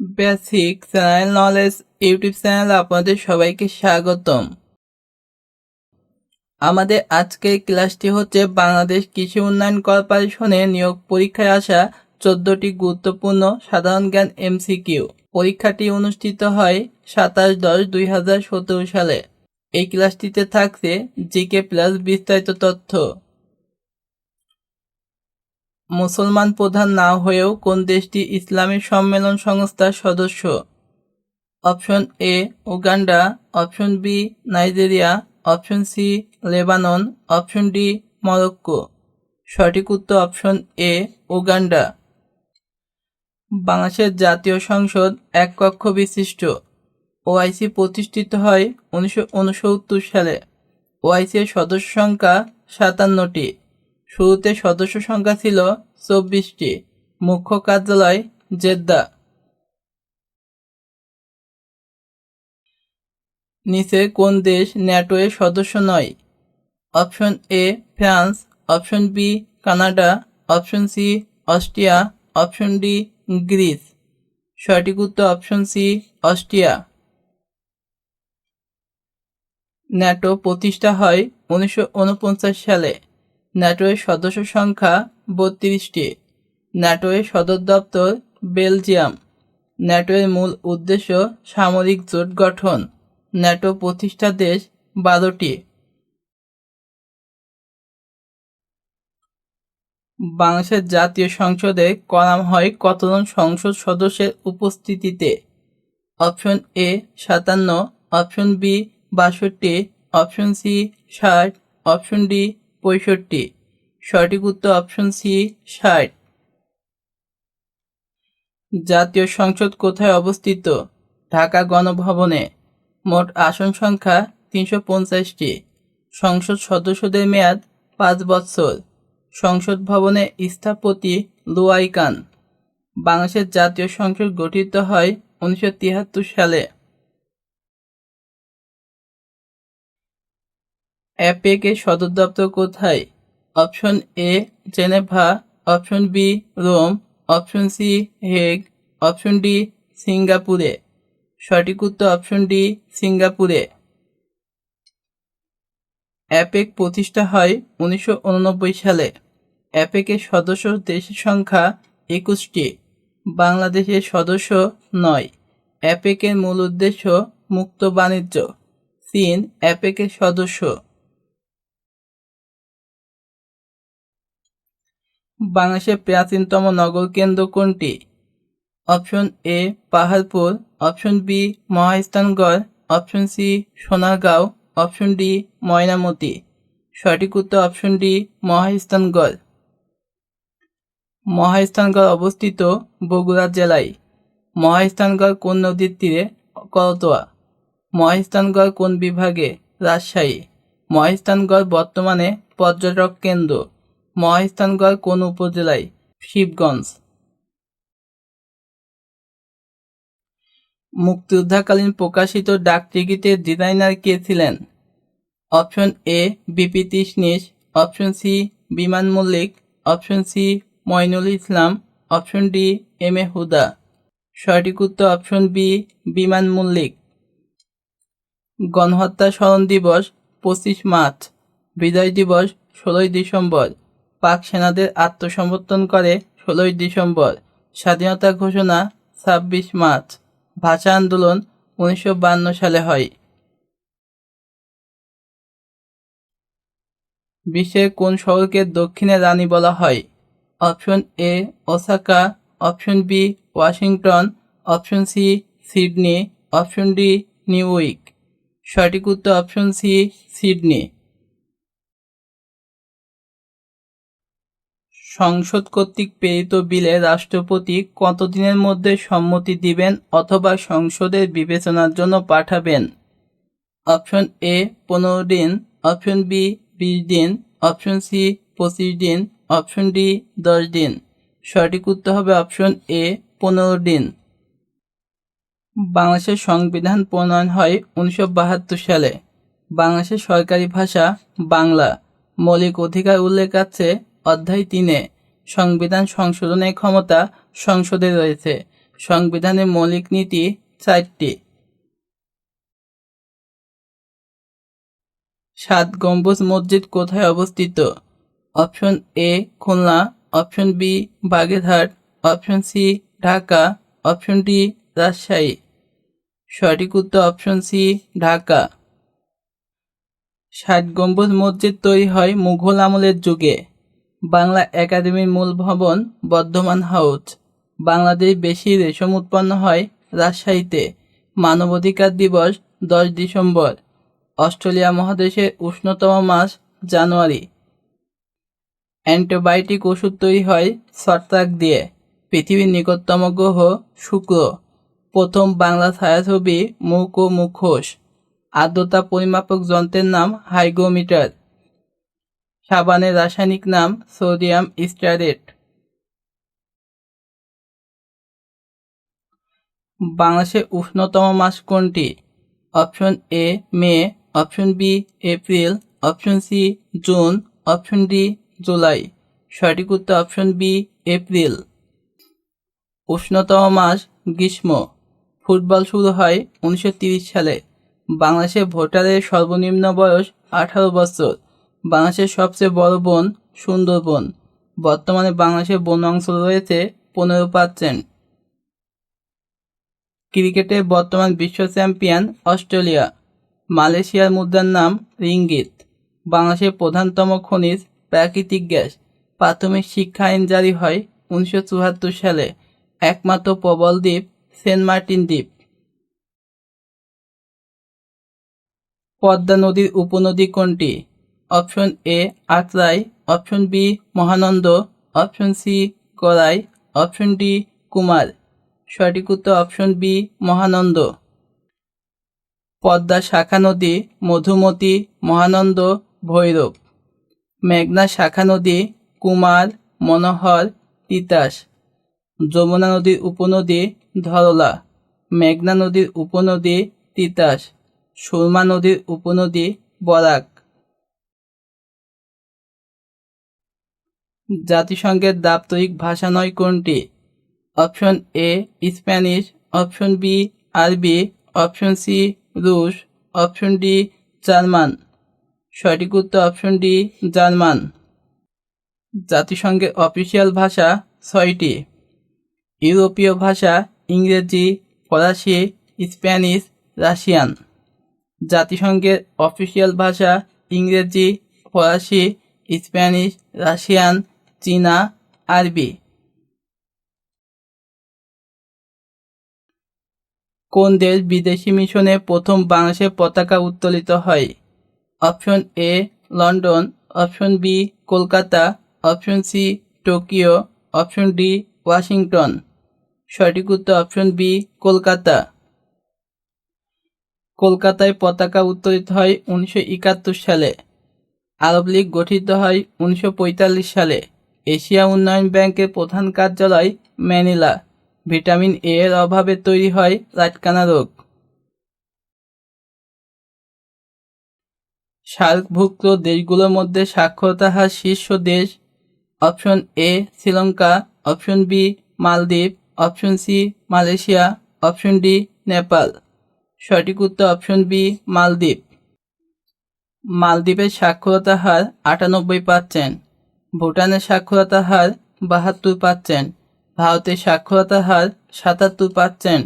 Basic channel knowledge YouTube channel আপনাদের সবাইকে স্বাগতম। আমাদের আজকের ক্লাসটি হচ্ছে বাংলাদেশ কৃষি উন্নয়ন কর্পোরেশনের নিয়োগ পরীক্ষায় আসা চোদ্দটি গুরুত্বপূর্ণ সাধারণ জ্ঞান এমসিকিউ পরীক্ষাটি অনুষ্ঠিত হয় সাতাশ দশ দুই হাজার সতেরো সালে। এই ক্লাসটিতে থাকছে জিকে প্লাস বিস্তারিত তথ্য। মুসলমান প্রধান না হয়েও কোন দেশটি ইসলামী সম্মেলন সংস্থার সদস্য? Option A Uganda. Option B Nigeria. Option C Lebanon. Option D Morocco. সঠিক উত্তর অপশন এ উগান্ডা। বাংলাদেশের জাতীয় সংসদ এক কক্ষ বিশিষ্ট। ওআইসি প্রতিষ্ঠিত হয় উনিশশো উনসত্তর সালে। ওআইসির সদস্য সংখ্যা সাতান্নটি। শুরুতে সদস্য সংখ্যা ছিল চব্বিশটি। মুখ্য কার্যালয় জেদ্দা। নিচে কোন দেশ ন্যাটো এর সদস্য নয়? Option A France. Option B Canada. Option C Austria. Option D Greece. সঠিক উত্তর অপশন সি অস্ট্রিয়া। ন্যাটো প্রতিষ্ঠা হয় উনিশশো ঊনপঞ্চাশ সালে। ন্যাটোয়ের সদস্য সংখ্যা বত্রিশটি। ন্যাটোয়ের সদর দপ্তর বেলজিয়াম। ন্যাটোয়ের মূল উদ্দেশ্য সামরিক জোট গঠন। ন্যাটো প্রতিষ্ঠা দেশ বারোটি। বাংলাদেশের জাতীয় সংসদে করাম হয় কতজন সংসদ সদস্যের উপস্থিতিতে? অপশন এ সাতান্ন, অপশন বি বাষট্টি, অপশন সি ষাট, অপশন ডি পঁয়ষট্টি। সঠিক উত্তর অপশন সি ষাট। জাতীয় সংসদ কোথায় অবস্থিত? ঢাকা গণভবনে। মোট আসন সংখ্যা তিনশো পঞ্চাশটি। সংসদ সদস্যদের মেয়াদ পাঁচ বছর। সংসদ ভবনে স্থাপতি লুয়াইকান। বাংলাদেশের জাতীয় সংসদ গঠিত হয় উনিশশো তিয়াত্তর সালে। অ্যাপেক এর সদর দপ্তর কোথায়? Option A, Geneva, option B, Rome, option C, Hague, option D, সিঙ্গাপুরে। সঠিক উত্তর অপশন ডি, সিঙ্গাপুরে। অ্যাপেক প্রতিষ্ঠা হয় উনিশশো উননব্বই সালে। অ্যাপেকের সদস্য দেশের সংখ্যা একুশটি। বাংলাদেশের সদস্য নয়। অ্যাপেকের মূল উদ্দেশ্য মুক্ত বাণিজ্য। চীন অ্যাপেকের সদস্য। বাংলাদেশের প্রাচীনতম নগর কেন্দ্র কোনটি? Option A, Paharpur, option B, Mahasthangarh, option C, Sonargaon, option D, Mainamati. সঠিক উত্তর অপশন ডি, মহাস্থানগড়। মহাস্থানগড় অবস্থিত বগুড়া জেলায়। মহাস্থানগড় কোন নদীর তীরে করতোয়া মহাস্থানগড় কোন বিভাগে রাজশাহী? মহাস্থানগড় বর্তমানে পর্যটক কেন্দ্র। মহাস্থানগড় কোন উপজেলায়? শিবগঞ্জ মুক্তিযুদ্ধকালীন প্রকাশিত ডাকটিকিটের ডিজাইনার কে ছিলেন? অপশন এ, বিপি তিসনিস। Option C, Biman Mallick. Option C, Mainul Islam. Option D, M A Huda. সঠিক উত্তর অপশন বি, বিমান মল্লিক। গণহত্যা স্মরণ দিবস, পঁচিশ মার্চ। বিজয় দিবস, ষোলোই ডিসেম্বর। পাক সেনাদের আত্মসমর্থন করে ষোলোই ডিসেম্বর। স্বাধীনতা ঘোষণা, ছাব্বিশ মার্চ। ভাষা আন্দোলন উনিশশো সালে হয়। বিশ্বের কোন শহরকে দক্ষিণে রানী বলা হয়? Option A, Osaka. Option B, Washington. Option C, Sydney. Option D New York সঠিক উত্তর অপশন সি, সিডনি। সংসদ কর্তৃক প্রেরিত বিলে রাষ্ট্রপতি কতদিনের মধ্যে সম্মতি দিবেন অথবা সংসদের বিবেচনার জন্য পাঠাবেন? অপশন এ, পনেরো দিন। অপশন বি, বিশ দিন। অপশন সি, পঁচিশ দিন। অপশন ডি, দশ দিন। সঠিক উত্তর হবে অপশন এ, পনেরো দিন। বাংলাদেশের সংবিধান প্রণয়ন হয় উনিশশো বাহাত্তর সালে। বাংলাদেশের সরকারি ভাষা বাংলা। মৌলিক অধিকার উল্লেখ আছে অধ্যায় তিনে, সংবিধান সংশোধনের ক্ষমতা সংসদে রয়েছে। সংবিধানের মৌলিক নীতি চারটি। সাত, গম্বুজ মসজিদ কোথায় অবস্থিত? Option A, Khulna. Option B, Bagerhat. Option C, Dhaka. Option D, Rajshahi. সঠিক উত্তর অপশন সি, ঢাকা। ষাট গম্বুজ মসজিদ তৈরি হয় মুঘল আমলের যুগে। বাংলা একাডেমির মূল ভবন বর্ধমান হাউস বাংলাদেশ বেশি রেশম উৎপন্ন হয় রাজশাহীতে। মানবাধিকার দিবস দশ ডিসেম্বর। অস্ট্রেলিয়া মহাদেশের উষ্ণতম মাস জানুয়ারি। অ্যান্টিবায়োটিক ওষুধ তৈরি হয় ছত্রাক দিয়ে। পৃথিবীর নিকটতম গ্রহ শুক্র। প্রথম বাংলা ছায়াছবি মুখ ও মুখোশ। আর্দ্রতা পরিমাপক যন্ত্রের নাম হাইগ্রোমিটার। সাবানের রাসায়নিক নাম সোডিয়াম স্টারেট বাংলাদেশের উষ্ণতম মাস কোনটি? Option A, May, option B, April, option C, June, option D, July. সঠিক উত্তর অপশন বি, এপ্রিল। উষ্ণতম মাস গ্রীষ্ম। ফুটবল শুরু হয় উনিশশো সালে। বাংলাদেশে ভোটারের সর্বনিম্ন বয়স আঠারো বছর। বাংলাদেশের সবচেয়ে বড় বন সুন্দরবন বর্তমানে বাংলাদেশের বন অংশ রয়েছে পনেরো পার্সেন্ট ক্রিকেটে বর্তমান বিশ্ব চ্যাম্পিয়ন অস্ট্রেলিয়া। মালয়েশিয়ার মুদ্রার নাম রিঙ্গিত। বাংলাদেশের প্রধানতম খনিজ প্রাকৃতিক গ্যাস। প্রাথমিক শিক্ষা আইন জারি হয় উনিশশো চুয়াত্তর সালে। একমাত্র প্রবল দ্বীপ সেন্ট মার্টিন দ্বীপ। পদ্মা নদীর উপনদী কোনটি? Option A Atrai, option B Mahananda, option C Karai option D Kumar. সঠিক উত্তর অপশন বি মহানন্দ। পদ্মা শাখা নদী, মধুমতি, মহানন্দ, ভৈরব। মেঘনা শাখা নদী, কুমার, মনোহর, তিতাস। যমুনা নদীর উপনদী, ধরলা। মেঘনা নদীর উপনদী, তিতাস। সুরমা নদীর উপনদী, বরাক। জাতিসংঘের দাপ্তরিক ভাষা নয় কোনটি? Option A, Spanish, option B, আরবি, অপশন সি, রুশ, অপশন ডি, জার্মান। সঠিক উত্তর অপশন ডি, জার্মান। জাতিসংঘের অফিসিয়াল ভাষা ছয়টি। ইউরোপীয় ভাষা ইংরেজি, ফরাসি, স্প্যানিশ, রাশিয়ান। জাতিসংঘের অফিসিয়াল ভাষা ইংরেজি, ফরাসি, স্প্যানিশ, রাশিয়ান চীনা, আরবি। কোন দেশ বিদেশি মিশনে প্রথম বাংলাদেশের পতাকা উত্তোলিত হয়? Option A, London, option B, Kolkata, option C, Tokyo, option D, Washington. সঠিক উত্তর অপশন বি, কলকাতা। কলকাতায় পতাকা উত্তোলিত হয় উনিশশো একাত্তর সালে। আরব লীগ গঠিত হয় উনিশশো পঁয়তাল্লিশ সালে। এশিয়া উন্নয়ন ব্যাংকের প্রধান কার্যালয় ম্যানিলা। ভিটামিন এ এর অভাবে তৈরি হয় রাতকানা রোগ। সার্কভুক্ত দেশগুলোর মধ্যে সাক্ষরতা হার শীর্ষ দেশ। Option A Sri Lanka, option B মালদ্বীপ, option C Malaysia, option D Nepal. সঠিক উত্তর অপশন বি মালদ্বীপ। মালদ্বীপের সাক্ষরতা হার আটানব্বই পার্সেন্ট। ভুটানের সাক্ষরতা হার বাহাত্তর পার্সেন্ট ভারতের সাক্ষরতা হার সাতাত্তর পার্সেন্ট